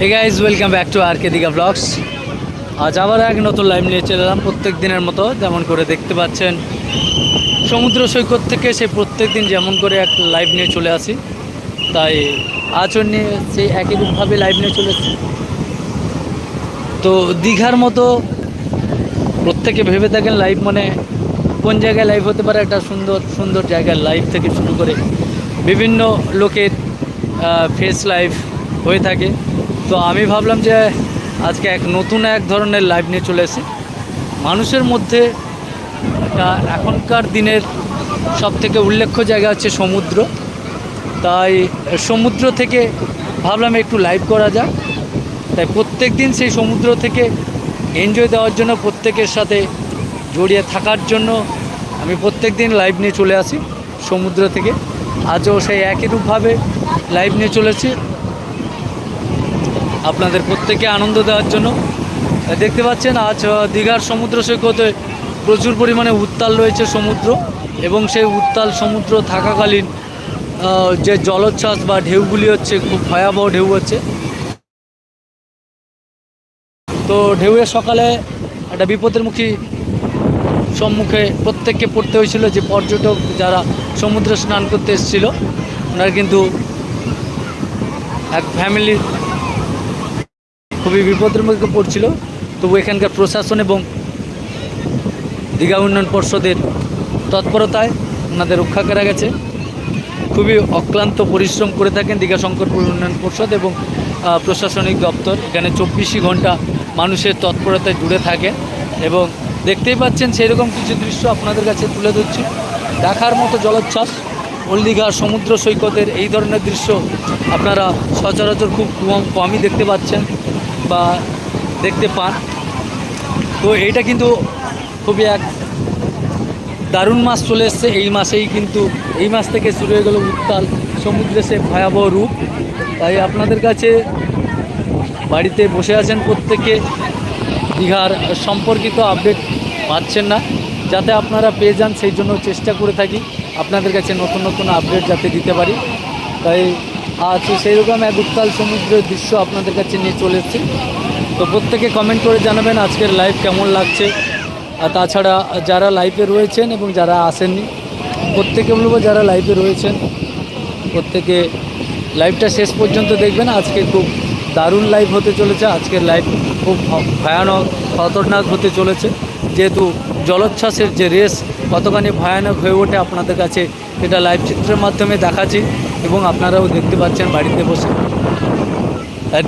Hey guys welcome back to R K Digha vlogs আজ আবার এক নতুন লাইভ নিয়ে চলে এলাম প্রত্যেক দিনের মতো, যেমন করে দেখতে পাচ্ছেন, সমুদ্র সৈকত থেকে সে প্রত্যেক দিন যেমন করে এক লাইভ নিয়ে চলে আসি। তাই আজও নিয়ে সেই একই রূপভাবে লাইভ নিয়ে চলে এসেছি। তো দীঘার মতো প্রত্যেকে ভেবে থাকেন লাইভ মানে কোন জায়গায় লাইভ হতে পারে, একটা সুন্দর সুন্দর জায়গার লাইভ থেকে শুরু করে বিভিন্ন লোকের ফেস লাইভ হয়ে থাকে। তো আমি ভাবলাম যে আজকে এক নতুন এক ধরনের লাইভ নিয়ে চলে এসেছি। মানুষের মধ্যে একটা এখনকার দিনের সব থেকে উল্লেখ্য জায়গা হচ্ছে সমুদ্র। তাই সমুদ্র থেকে ভাবলাম একটু লাইভ করা যাক। তাই প্রত্যেক দিন সেই সমুদ্র থেকে এনজয় দেওয়ার জন্য, প্রত্যেকের সাথে জড়িয়ে থাকার জন্য আমি প্রত্যেক দিন লাইভ নিয়ে চলে আসি সমুদ্র থেকে। আজও সেই একই রূপভাবে লাইভ নিয়ে চলেছি আপনাদের প্রত্যেকে আনন্দ দেওয়ার জন্য। দেখতে পাচ্ছেন, আজ দীঘার সমুদ্র সৈকতে প্রচুর পরিমাণে উত্তাল রয়েছে সমুদ্র এবং সেই উত্তাল সমুদ্র থাকাকালীন যে জলোচ্ছ্বাস বা ঢেউগুলি হচ্ছে, খুব ভয়াবহ ঢেউ হচ্ছে। তো ঢেউয়ের সকালে একটা বিপদের মুখী সম্মুখে প্রত্যেককে পড়তে হয়েছিল যে পর্যটক যারা সমুদ্রে স্নান করতে এসেছিল, ওনারা কিন্তু এক ফ্যামিলির খুবই বিপদের মুখে পড়ছিল। তবু এখানকার প্রশাসন এবং দীঘা উন্নয়ন পর্ষদের তৎপরতায় ওনাদের রক্ষা করা গেছে। খুবই অক্লান্ত পরিশ্রম করে থাকেন দীঘা শঙ্করপুর উন্নয়ন পর্ষদ এবং প্রশাসনিক দপ্তর। এখানে চব্বিশই ঘণ্টা মানুষের তৎপরতায় জুড়ে থাকে এবং দেখতেই পাচ্ছেন সেই রকম কিছু দৃশ্য আপনাদের কাছে তুলে ধরছি। দেখার মতো জলোচ্ছ্বাস ওল্ড দীঘার সমুদ্র সৈকতের এই ধরনের দৃশ্য আপনারা সচরাচর খুব কম, কমই দেখতে পাচ্ছেন। বা দেখতে পান। তো এইটা কিন্তু খুবই এক দারুণ মাস চলে এসছে। এই মাসেই কিন্তু, এই মাস থেকে শুরু হয়ে গেল উত্তাল সমুদ্রে সে ভয়াবহ রূপ। তাই আপনাদের কাছে বাড়িতে বসে আছেন প্রত্যেকে, দীঘার সম্পর্কিত আপডেট পাচ্ছেন না। যাতে আপনারা পেয়ে যান, সেই জন্য চেষ্টা করে থাকি। আপনাদের কাছে নতুন নতুন আপডেট যাতে দিতে পারি। তাই আজ সেই রকম এক উত্তাল সমুদ্রের দৃশ্য আপনাদের কাছে নিয়ে চলে এসেছি। তো প্রত্যেকে কমেন্ট করে জানাবেন আজকের লাইভ কেমন লাগছে। আর তাছাড়া যারা লাইভে রয়েছেন এবং যারা আসেননি, প্রত্যেকে বলব যারা লাইভে রয়েছেন, প্রত্যেকে লাইভটা শেষ পর্যন্ত দেখবেন। আজকে খুব দারুণ লাইভ হতে চলেছে। আজকের লাইভ খুব ভয়ানক, খতরনাক হতে চলেছে। যেহেতু জলোচ্ছ্বাসের যে রেস কতখানি ভয়ানক হয়ে ওঠে আপনাদের কাছে এটা লাইভ চিত্রের মাধ্যমে দেখাচ্ছি এবং আপনারাও দেখতে পাচ্ছেন বাড়িতে বসে।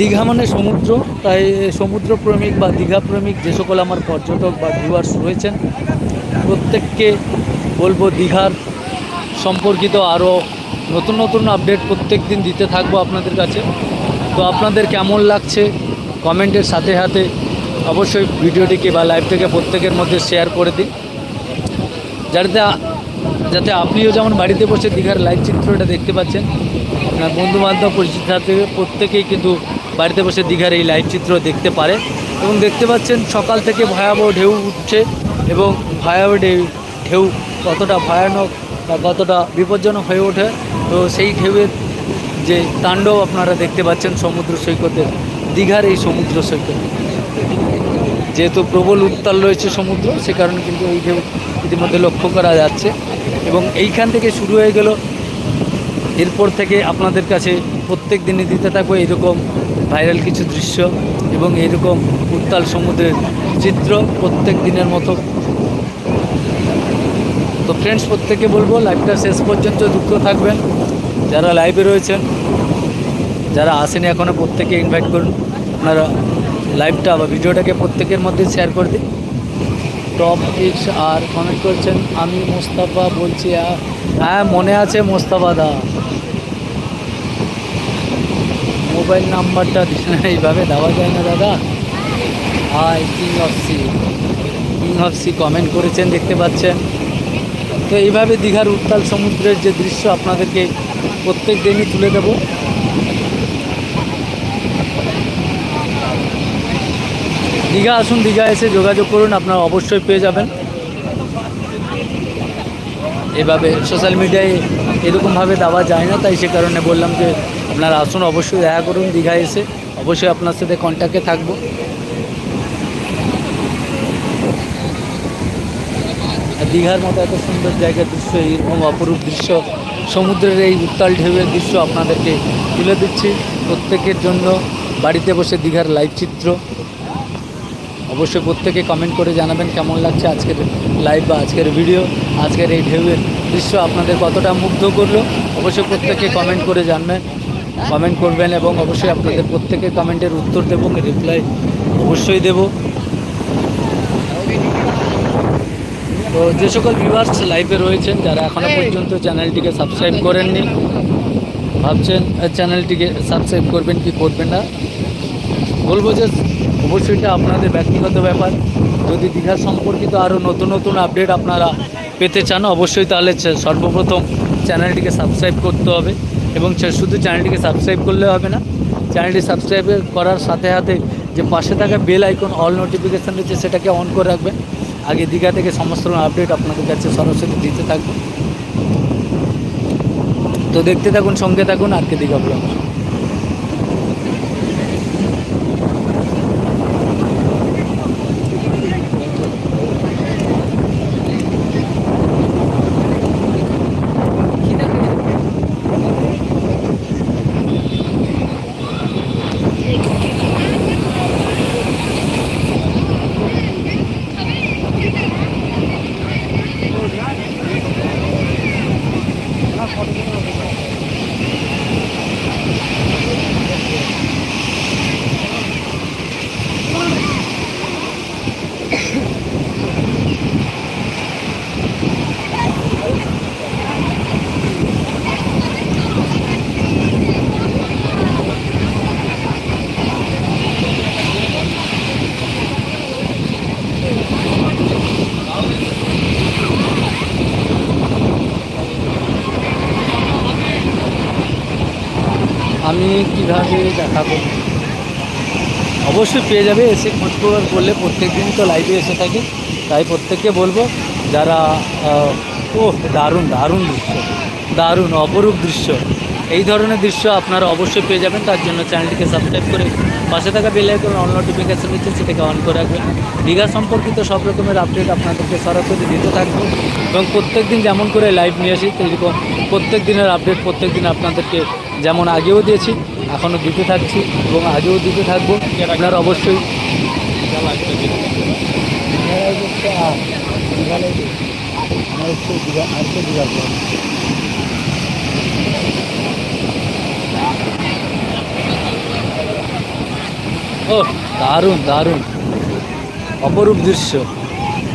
দীঘা মানে সমুদ্র, তাই সমুদ্র প্রেমিক বা দীঘা প্রেমিক যে সকল আমার পর্যটক বা ভিউয়ার্স রয়েছেন, প্রত্যেককে বলব দীঘার সম্পর্কিত আরও নতুন নতুন আপডেট প্রত্যেক দিন দিতে থাকব আপনাদের কাছে। তো আপনাদের কেমন লাগছে কমেন্টের সাথে সাথে অবশ্যই ভিডিওটিকে বা লাইভটাকে প্রত্যেকের মধ্যে শেয়ার করে দিন। যাতে যাতে আপনিও যেমন বাড়িতে বসে দীঘার লাইভ চিত্রটা দেখতে পাচ্ছেন, আপনার বন্ধু বান্ধব পরিচিত সাথে প্রত্যেকেই কিন্তু বাড়িতে বসে দীঘার এই লাইভ চিত্র দেখতে পারে। এবং দেখতে পাচ্ছেন সকাল থেকে ভয়াবহ ঢেউ উঠছে এবং ভয়াবহ ঢেউ ঢেউ কতটা ভয়ানক বা কতটা বিপজ্জনক হয়ে ওঠে, তো সেই ঢেউয়ের যে তাণ্ডব আপনারা দেখতে পাচ্ছেন সমুদ্র সৈকতে, দীঘার এই সমুদ্র সৈকত। যেহেতু প্রবল উত্তাল রয়েছে সমুদ্র, সে কারণে কিন্তু এই ঢেউ ইতিমধ্যে লক্ষ্য করা যাচ্ছে এবং এইখান থেকে শুরু হয়ে গেল। এরপর থেকে আপনাদের কাছে প্রত্যেক দিনই দিতে থাকব এরকম ভাইরাল কিছু দৃশ্য এবং এরকম উত্তাল সমুদ্রের চিত্র প্রত্যেক দিনের মতো। তো ফ্রেন্ডস প্রত্যেকে বলব লাইভটা শেষ পর্যন্ত যুক্ত থাকবেন। যারা লাইভে রয়েছেন, যারা আসেনি এখনও প্রত্যেকে ইনভাইট করুন। আপনারা লাইভটা বা ভিডিওটাকে প্রত্যেকের মধ্যে শেয়ার করে দিন। টপ এক্স আর কমেন্ট করছেন, আমি মোস্তাফা বলছি হ্যাঁ মনে আছে মোস্তাফা দা। মোবাইল নাম্বারটা এইভাবে দেওয়া যায় না দাদা। Hi, king of sea. King of sea comment করেছেন, দেখতে পাচ্ছেন। তো এইভাবে দীঘার উত্তাল সমুদ্রের যে দৃশ্য আপনাদেরকে প্রত্যেক দিনই তুলে দেবো। দীঘা আসুন, দীঘা এসে যোগাযোগ করুন, আপনারা অবশ্যই পেয়ে যাবেন। এভাবে সোশ্যাল মিডিয়ায় এরকমভাবে দেওয়া যায় না, তাই সে কারণে বললাম যে আপনারা আসুন, অবশ্যই দেখা করুন, দীঘা এসে অবশ্যই আপনার সাথে কন্ট্যাক্টে থাকব। দীঘার মতো এত সুন্দর জায়গার দৃশ্য, এরকম অপরূপ দৃশ্য, সমুদ্রের এই উত্তাল ঢেউয়ের দৃশ্য আপনাদেরকে তুলে দিচ্ছি। প্রত্যেকের জন্য বাড়িতে বসে দীঘার লাইভ চিত্র। অবশ্যই প্রত্যেকে কমেন্ট করে জানাবেন কেমন লাগছে আজকের লাইভ বা আজকের ভিডিও আজকের এই ঢেউয়ের দৃশ্য আপনাদের কতটা মুগ্ধ করল। অবশ্যই প্রত্যেকে কমেন্ট করে জানবেন কমেন্ট করবেন এবং অবশ্যই আপনাদের প্রত্যেকের কমেন্টের উত্তর দেবো রিপ্লাই অবশ্যই দেবো। তো যে সকল ভিউয়ার্স লাইভে রয়েছেন যারা এখনও পর্যন্ত চ্যানেলটিকে সাবস্ক্রাইব করেননি ভাবছেন চ্যানেলটিকে সাবস্ক্রাইব করবেন কি করবেন না? বলব যে অবশ্যই এটা আপনাদের ব্যক্তিগত ব্যাপার। যদি দীঘা সম্পর্কিত আরও নতুন নতুন আপডেট আপনারা পেতে চান, অবশ্যই তাহলে সর্বপ্রথম চ্যানেলটিকে সাবস্ক্রাইব করতে হবে এবং শুধু চ্যানেলটিকে সাবস্ক্রাইব করলে হবে না চ্যানেলটি সাবস্ক্রাইব করার সাথে সাথে যে পাশে থাকা বেল আইকন অল নোটিফিকেশান রয়েছে, সেটাকে অন করে রাখবেন। আগে দীঘা থেকে সমস্ত আপডেট আপনাদের কাছে সরাসরি দিতে থাকব। তো দেখতে থাকুন, সঙ্গে থাকুন আজকে দীঘা ব্লগ আমি কীভাবে দেখাবো? অবশ্যই পেয়ে যাবে, এসে খোঁজ খবর করলে প্রত্যেক দিন তো লাইভে এসে থাকি। তাই প্রত্যেককে বলব, যারা ও দারুণ দারুণ দৃশ্য, দারুণ, অপরূপ দৃশ্য। এই ধরনের দৃশ্য আপনারা অবশ্যই পেয়ে যাবেন। তার জন্য চ্যানেলটিকে সাবস্ক্রাইব করে পাশে থাকা বেল আইকন অন নোটিফিকেশন দিচ্ছে সেটাকে অন করে রাখবেন। দীঘা সম্পর্কিত সব রকমের আপডেট আপনাদেরকে সরাসরি দিতে থাকব এবং প্রত্যেক দিন যেমন করে লাইভ নিয়ে আসি সেরকম প্রত্যেক দিনের আপডেট প্রত্যেক দিন আপনাদেরকে যেমন আগেও দিয়েছি, এখনও দিতে থাকছি এবং আগেও দিতে থাকব। আপনারা অবশ্যই ও দারুণ দারুণ। অপরূপ দৃশ্য।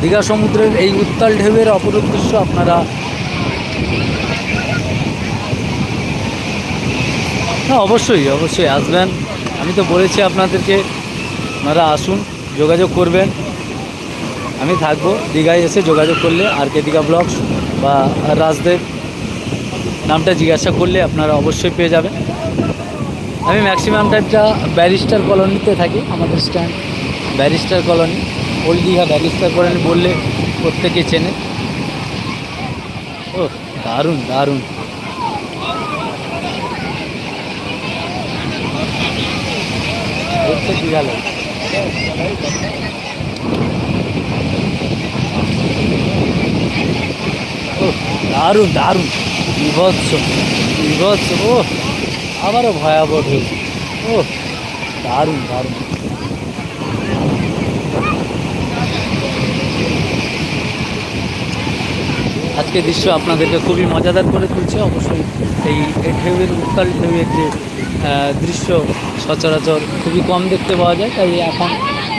দীঘা সমুদ্রের এই উত্তাল ঢেউয়ের অপরূপ দৃশ্য আপনারা হ্যাঁ অবশ্যই অবশ্যই, আসবেন। আমি তো বলেছি আপনাদেরকে, আপনারা আসুন, যোগাযোগ করবেন। আমি থাকব, দীঘায় এসে যোগাযোগ করলে আর কে দীঘা ব্লগস বা রাজদেব নামটা জিজ্ঞাসা করলে আপনারা অবশ্যই পেয়ে যাবেন। আমি ম্যাক্সিমাম টাইমটা ব্যারিস্টার কলোনিতে থাকি, আমাদের stand barrister colony. Old Digha barrister colony বললে প্রত্যেকে চেনে। ও দারুণ দারুণ। দারুণ দারুণ। বিভৎস বিভৎস। ও আবারও ভয়াবহ ঢেউ। ও দারুণ দারুণ। আজকে দৃশ্য আপনাদেরকে খুবই মজাদার করে তুলছে। অবশ্যই এই ঢেউয়ের, উত্তাল ঢেউয়ের যে দৃশ্য সচরাচর খুবই কম দেখতে পাওয়া যায়। তাই এখন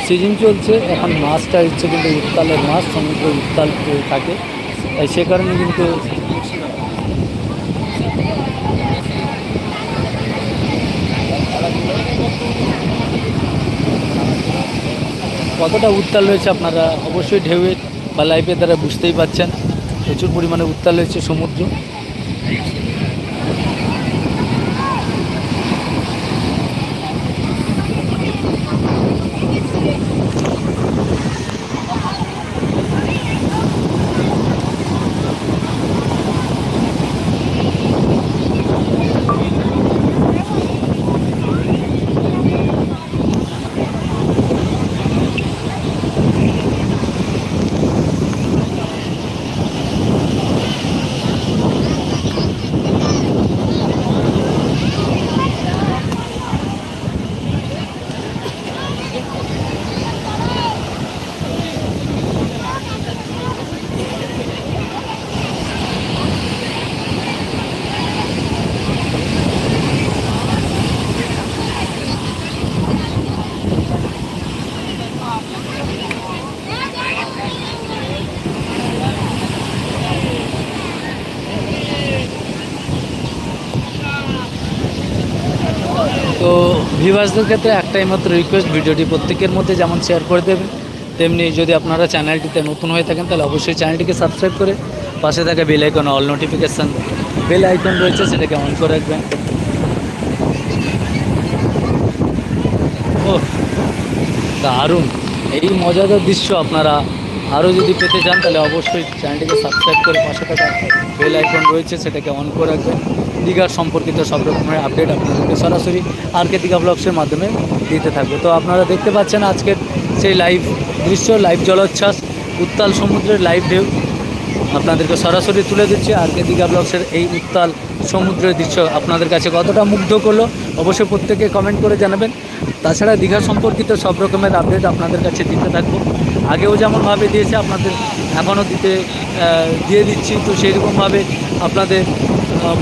সিজন চলছে। এখন মাছটা হচ্ছে কিন্তু উত্তালের মাছ সমুদ্র উত্তাল থাকে। তাই সে কারণে কিন্তু কতটা উত্তাল রয়েছে আপনারা অবশ্যই ঢেউয়ের বা লাইফের দ্বারা বুঝতেই পাচ্ছেন প্রচুর পরিমাণে উত্তাল রয়েছে সমুদ্র। ভিভার্সদের ক্ষেত্রে একটাই মাত্র রিকোয়েস্ট ভিডিওটি প্রত্যেকের মধ্যে যেমন শেয়ার করে দেবেন তেমনি যদি আপনারা চ্যানেলটিতে নতুন হয়ে থাকেন, তাহলে অবশ্যই চ্যানেলটিকে সাবস্ক্রাইব করে পাশে থাকা bell icon all notification bell icon রয়েছে, সেটাকে অন করে রাখবেন। ও দারুণ! এই মজাদার দৃশ্য আপনারা আরও যদি পেতে চান, তাহলে অবশ্যই চ্যানেলটিকে সাবস্ক্রাইব করে পাশে থাকা বেল আইকন রয়েছে, সেটাকে অন করে রাখবেন। দীঘার সম্পর্কিত সব রকমের আপডেট আপনাদেরকে সরাসরি আর কে দীঘা ব্লগসের মাধ্যমে দিতে থাকবে। তো আপনারা দেখতে পাচ্ছেন আজকের সেই লাইভ দৃশ্য লাইভ জলোচ্ছ্বাস, উত্তাল সমুদ্রের লাইভ ঢেউ আপনাদেরকে সরাসরি তুলে দিচ্ছি আর কে দীঘা ব্লগসের এই উত্তাল সমুদ্রের দৃশ্য। আপনাদের কাছে কতটা মুগ্ধ করল অবশ্যই প্রত্যেকে কমেন্ট করে জানাবেন। তাছাড়া দীঘা সম্পর্কিত সব রকমের আপডেট আপনাদের কাছে দিতে থাকব। আগেও যেমনভাবে দিয়েছে, আপনাদের এখনও দিতে দিয়ে দিচ্ছি। তো সেইরকমভাবে আপনাদের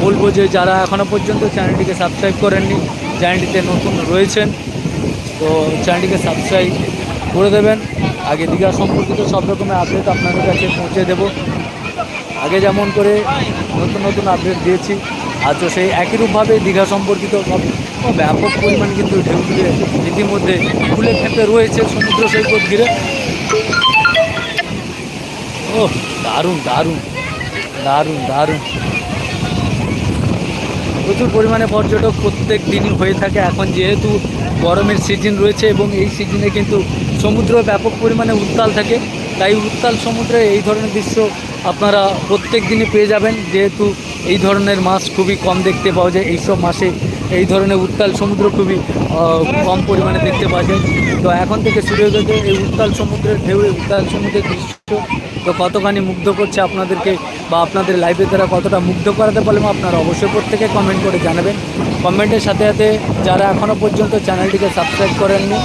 বলব যে যারা এখনও পর্যন্ত চ্যানেলটিকে সাবস্ক্রাইব করেননি, চ্যানেলটিতে নতুন রয়েছেন, তো চ্যানেলটিকে সাবস্ক্রাইব করে দেবেন। আগে দীঘা সম্পর্কিত সব রকমের আপডেট আপনাদের কাছে পৌঁছে দেবো। আগে যেমন করে নতুন নতুন আপডেট দিয়েছি আজও সেই একই রূপভাবে দীঘা সম্পর্কিত ব্যাপক পরিমাণে কিন্তু ঢেউগুলি ইতিমধ্যে ফুলে খেতে রয়েছে সমুদ্র সৈকত ঘিরে। ও দারুণ দারুণ দারুণ দারুণ। প্রচুর পরিমাণে পর্যটক প্রত্যেক দিনই হয়ে থাকে। এখন যেহেতু গরমের সিজন রয়েছে এবং এই সিজনে কিন্তু সমুদ্র ব্যাপক পরিমাণে উত্তাল থাকে। তাই উত্তাল সমুদ্রে এই ধরনের দৃশ্য আপনারা প্রত্যেক দিনই পেয়ে যাবেন। যেহেতু এই ধরনের মাছ খুবই কম দেখতে পাওয়া যায়। এইসব মাসে এই ধরনের উত্তাল সমুদ্র খুবই কম পরিমাণে দেখতে পাওয়া যায়। তো এখন থেকে শুরু হয়ে গেছে এই উত্তাল সমুদ্রের ঢেউ উত্তাল সমুদ্রের দৃশ্য। তো কতখানি মুগ্ধ করছে আপনাদেরকে বা আপনাদের লাইফে তারা কতটা মুগ্ধ করাতে পারলাম আপনারা অবশ্যই প্রত্যেকে কমেন্ট করে জানাবেন। কমেন্টের সাথে সাথে যারা এখনও পর্যন্ত চ্যানেলটিকে সাবস্ক্রাইব করেননি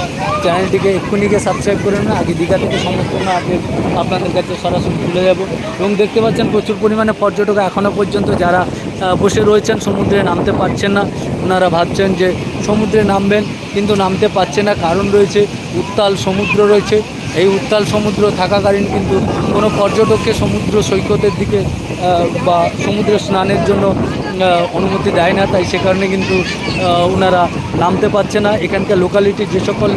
চ্যানেলটিকে এক্ষুনি গিয়ে সাবস্ক্রাইব করেন নেন আগে দীঘা থেকে সম্পূর্ণ আপডেট আপনাদের কাছে সরাসরি তুলে যাব। এবং দেখতে পাচ্ছেন প্রচুর পরিমাণে পর্যটক এখনও পর্যন্ত যারা বসে রয়েছেন, সমুদ্রে নামতে পারছেন না। ওনারা ভাবছেন যে সমুদ্রে নামবেন, কিন্তু নামতে পারছে না। কারণ রয়েছে উত্তাল সমুদ্র রয়েছে। এই উত্তাল সমুদ্র থাকাকালীন কিন্তু কোনো পর্যটককে সমুদ্র সৈকতের দিকে বা সমুদ্র স্নানের জন্য অনুমতি দেয় না। তাই সে কারণে কিন্তু ওনারা নামতে পারছে না। এখানকার লোকালিটির যে সকল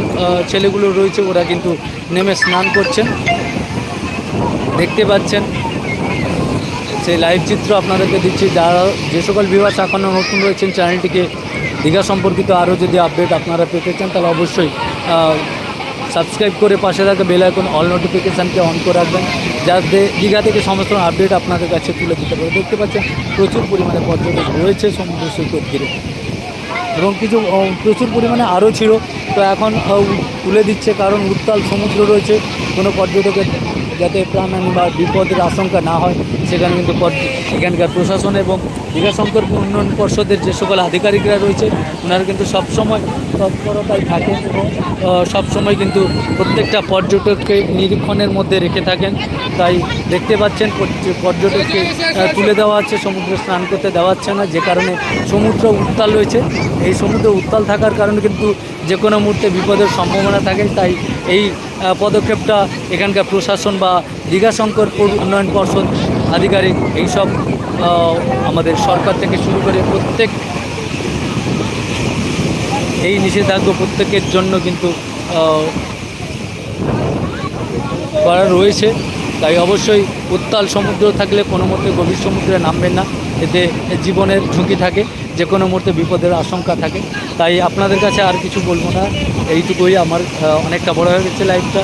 ছেলেগুলো রয়েছে, ওরা কিন্তু নেমে স্নান করছেন। দেখতে পাচ্ছেন, সেই লাইভ চিত্র আপনাদেরকে দিচ্ছি। যারা যে সকল বিভাগ এখনও নতুন রয়েছেন চ্যানেলটিকে দীঘা সম্পর্কিত আরও যদি আপডেট আপনারা পেতে চান, তাহলে অবশ্যই সাবস্ক্রাইব করে পাশে থাকা বেল আইকন অল নোটিফিকেশানকে অন করে রাখবেন, যাতে দীঘা থেকে সমস্ত আপডেট আপনাদের কাছে তুলে দিতে পারে। দেখতে পাচ্ছেন, প্রচুর পরিমাণে পর্যটক রয়েছে সমুদ্র সৈকত ঘিরে। এবং কিছু প্রচুর পরিমাণে আরও ছিল, তো এখন তুলে দিচ্ছে, কারণ উত্তাল সমুদ্র রয়েছে, কোনো পর্যটকের যাতে প্রাণহানি বা বিপদের আশঙ্কা না হয়, সেখানে কিন্তু এখানকার প্রশাসন এবং দীঘা শঙ্কর উন্নয়ন পর্ষদের যে সকল আধিকারিকরা রয়েছে, ওনারা কিন্তু সবসময় তৎপরতায় থাকেন এবং সবসময় কিন্তু প্রত্যেকটা পর্যটককে নিরীক্ষণের মধ্যে রেখে থাকেন। তাই দেখতে পাচ্ছেন পর্য- পর্যটককে তুলে দেওয়া হচ্ছে সমুদ্রে স্নান করতে দেওয়া হচ্ছে না, যে কারণে সমুদ্র উত্তাল রয়েছে। এই সমুদ্র উত্তাল থাকার কারণে কিন্তু যে কোনো মুহূর্তে বিপদের সম্ভাবনা থাকে, তাই এই পদক্ষেপটা এখানকার প্রশাসন বা দীঘাশঙ্কর পৌর উন্নয়ন পর্ষদ আধিকারিক এইসব আমাদের সরকার থেকে শুরু করে প্রত্যেক, এই নিষেধাজ্ঞা প্রত্যেকের জন্য কিন্তু করা রয়েছে। তাই অবশ্যই উত্তাল সমুদ্র থাকলে কোনো মতে গভীর সমুদ্রে নামবেন না। এতে জীবনের ঝুঁকি থাকে। যে কোনো মুহূর্তে বিপদের আশঙ্কা থাকে, তাই আপনাদের কাছে আর কিছু বলব না। এইটুকুই আমার অনেকটা বড় হয়ে গেছে লাইফটা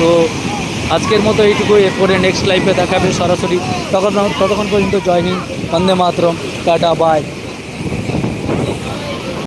তো আজকের মতো এইটুকুই, এরপরে নেক্সট লাইফে দেখাবে সরাসরি। তখন ততক্ষণ পর্যন্ত joining Vande Mataram, tata bye